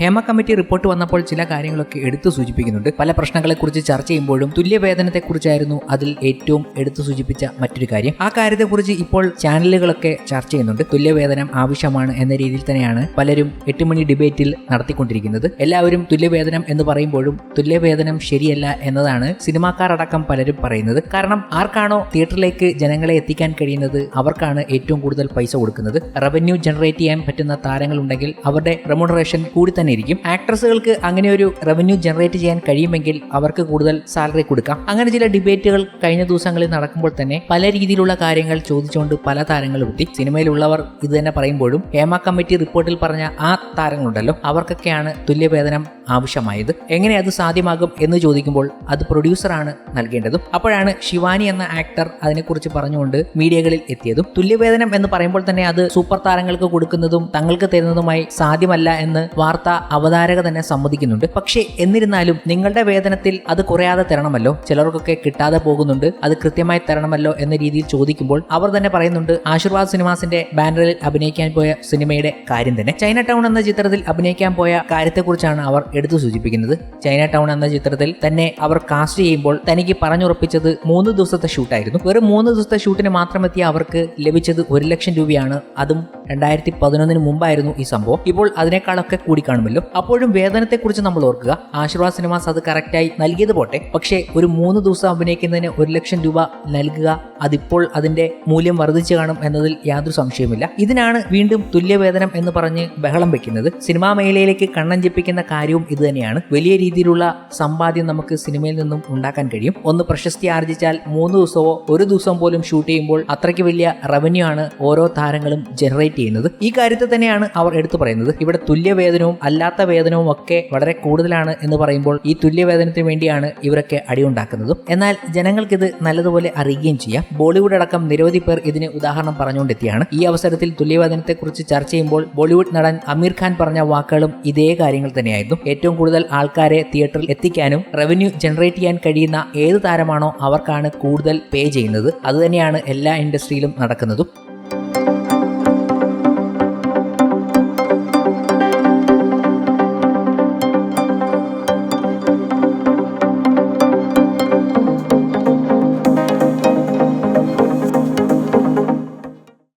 Hema committee report വന്നപ്പോൾ ചില കാര്യങ്ങളൊക്കെ എടുത്തു സൂചിപ്പിക്കുന്നുണ്ട്. പല പ്രശ്നങ്ങളെക്കുറിച്ച് ചർച്ച ചെയ്യുമ്പോഴും തുല്യവേതനത്തെക്കുറിച്ചായിരുന്നു അതിൽ ഏറ്റവും എടുത്തു സൂചിപ്പിച്ച മറ്റൊരു കാര്യം. ആ കാര്യത്തെക്കുറിച്ച് ഇപ്പോൾ ചാനലുകളൊക്കെ ചർച്ച ചെയ്യുന്നുണ്ട്. തുല്യവേതനം ആവശ്യമാണ് എന്ന രീതിയിൽ തന്നെയാണ് പലരും എട്ട് മണി ഡിബേറ്റിൽ നടത്തിക്കൊണ്ടിരിക്കുന്നത്. എല്ലാവരും തുല്യവേതനം എന്ന് പറയുമ്പോഴും തുല്യവേതനം ശരിയല്ല എന്നതാണ് സിനിമാക്കാർ അടക്കം പലരും പറയുന്നത്. കാരണം ആർക്കാണോ തിയേറ്ററിലേക്ക് ജനങ്ങളെ എത്തിക്കാൻ കഴിയുന്നത് അവർക്കാണ് ഏറ്റവും കൂടുതൽ പൈസ കൊടുക്കുന്നത്. റവന്യൂ ജനറേറ്റ് ചെയ്യാൻ പറ്റുന്ന താരങ്ങളുണ്ടെങ്കിൽ അവരുടെ റെമുണറേഷൻ കൂടി തന്നെ ഇരിക്കും. ആക്ട്രസുകൾക്ക് അങ്ങനെ ഒരു റവന്യൂ ജനറേറ്റ് ചെയ്യാൻ കഴിയുമെങ്കിൽ അവർക്ക് കൂടുതൽ സാലറി കൊടുക്കാം. അങ്ങനെ ചില ഡിബേറ്റുകൾ കഴിഞ്ഞ ദിവസങ്ങളിൽ നടക്കുമ്പോൾ തന്നെ പല രീതിയിലുള്ള കാര്യങ്ങൾ ചോദിച്ചുകൊണ്ട് പല താരങ്ങളും എത്തി സിനിമയിലുള്ളവർ ഇത് തന്നെ പറയുമ്പോഴും ഹേമ കമ്മിറ്റി റിപ്പോർട്ടിൽ പറഞ്ഞ ആ താരങ്ങളുണ്ടല്ലോ അവർക്കൊക്കെയാണ് തുല്യവേതനം ആവശ്യമായത്. എങ്ങനെ അത് സാധ്യമാകും എന്ന് ചോദിക്കുമ്പോൾ അത് പ്രൊഡ്യൂസറാണ് നൽകേണ്ടതും. അപ്പോഴാണ് ശിവാനി എന്ന ആക്ടർ അതിനെക്കുറിച്ച് പറഞ്ഞുകൊണ്ട് മീഡിയകളിൽ എത്തിയതും. തുല്യവേതനം എന്ന് പറയുമ്പോൾ തന്നെ അത് സൂപ്പർ താരങ്ങൾക്ക് കൊടുക്കുന്നതും തങ്ങൾക്ക് തരുന്നതുമായി സാധ്യമല്ല എന്ന് വാർത്ത അവതാരക തന്നെ സമ്മതിക്കുന്നുണ്ട്. പക്ഷേ എന്നിരുന്നാലും നിങ്ങളുടെ വേതനത്തിൽ അത് കുറയാതെ തരണമല്ലോ. ചിലർക്കൊക്കെ കിട്ടാതെ പോകുന്നുണ്ട്. അത് കൃത്യമായി തരണമല്ലോ എന്ന രീതിയിൽ ചോദിക്കുമ്പോൾ അവർ തന്നെ പറയുന്നുണ്ട് ആശീർവാദ് സിനിമാസിന്റെ ബാനറിൽ അഭിനയിക്കാൻ പോയ സിനിമയുടെ കാര്യം തന്നെ. ചൈന ടൗൺ എന്ന ചിത്രത്തിൽ അഭിനയിക്കാൻ പോയ കാര്യത്തെക്കുറിച്ചാണ് അവർ എടുത്തു സൂചിപ്പിക്കുന്നത്. ചൈന ടൗൺ എന്ന ചിത്രത്തിൽ തന്നെ അവർ കാസ്റ്റ് ചെയ്യുമ്പോൾ തനിക്ക് പറഞ്ഞുറപ്പിച്ചത് മൂന്ന് ദിവസത്തെ ഷൂട്ടായിരുന്നു വെറും മൂന്ന് ദിവസത്തെ ഷൂട്ടിന് മാത്രം എത്തിയ അവർക്ക് ലഭിച്ചത് ഒരു ലക്ഷം രൂപയാണ്. അതും രണ്ടായിരത്തി പതിനൊന്നിന് മുമ്പായിരുന്നു ഈ സംഭവം. ഇപ്പോൾ അതിനേക്കാളൊക്കെ കൂടി കാണുമല്ലോ. അപ്പോഴും വേതനത്തെക്കുറിച്ച് നമ്മൾ ഓർക്കുക. ആശീർവാദ് സിനിമാസ് അത് കറക്റ്റായി നൽകിയത് പോട്ടെ. പക്ഷേ ഒരു മൂന്ന് ദിവസം അഭിനയിക്കുന്നതിന് ഒരു ലക്ഷം രൂപ നൽകുക അതിപ്പോൾ അതിന്റെ മൂല്യം വർദ്ധിച്ചു കാണും എന്നതിൽ യാതൊരു സംശയവുമില്ല. ഇതിനാണ് വീണ്ടും തുല്യവേതനം എന്ന് പറഞ്ഞ് ബഹളം വെക്കുന്നത്. സിനിമാ മേഖലയിലേക്ക് കണ്ണഞ്ചിപ്പിക്കുന്ന കാര്യവും ഇത് തന്നെയാണ്. വലിയ രീതിയിലുള്ള സമ്പാദ്യം നമുക്ക് സിനിമയിൽ നിന്നും ഉണ്ടാക്കാൻ കഴിയും. ഒന്ന് പ്രശസ്തി ആർജിച്ചാൽ മൂന്ന് ദിവസമോ ഒരു ദിവസം പോലും ഷൂട്ട് ചെയ്യുമ്പോൾ അത്രയ്ക്ക് വലിയ റവന്യൂ ആണ് ഓരോ താരങ്ങളും ജനറേറ്റ് ചെയ്യുന്നത്. ഈ കാര്യത്തിൽ തന്നെയാണ് അവർ എടുത്തു പറയുന്നത്. ഇവിടെ തുല്യവേതനവും അല്ലാത്ത വേതനവും ഒക്കെ വളരെ കൂടുതലാണ് എന്ന് പറയുമ്പോൾ ഈ തുല്യവേതനത്തിന് വേണ്ടിയാണ് ഇവരൊക്കെ അടിയുണ്ടാക്കുന്നതും എന്നാൽ ജനങ്ങൾക്കിത് നല്ലതുപോലെ അറിയുകയും ചെയ്യാം. ബോളിവുഡ് അടക്കം നിരവധി പേർ ഇതിന് ഉദാഹരണം പറഞ്ഞുകൊണ്ടെത്തിയാണ്. ഈ അവസരത്തിൽ തുല്യവേതനത്തെക്കുറിച്ച് ചർച്ച ചെയ്യുമ്പോൾ ബോളിവുഡ് നടൻ അമീർ ഖാൻ പറഞ്ഞ വാക്കുകളും ഇതേ കാര്യങ്ങൾ തന്നെയായിരുന്നു. ഏറ്റവും കൂടുതൽ ആൾക്കാരെ തിയേറ്ററിൽ എത്തിക്കാനും റവന്യൂ ജനറേറ്റ് ചെയ്യാൻ കഴിയുന്ന ഏത് താരമാണോ അവർക്കാണ് കൂടുതൽ പേ ചെയ്യുന്നത്. അതുതന്നെയാണ് എല്ലാ ഇൻഡസ്ട്രിയിലും നടക്കുന്നതും.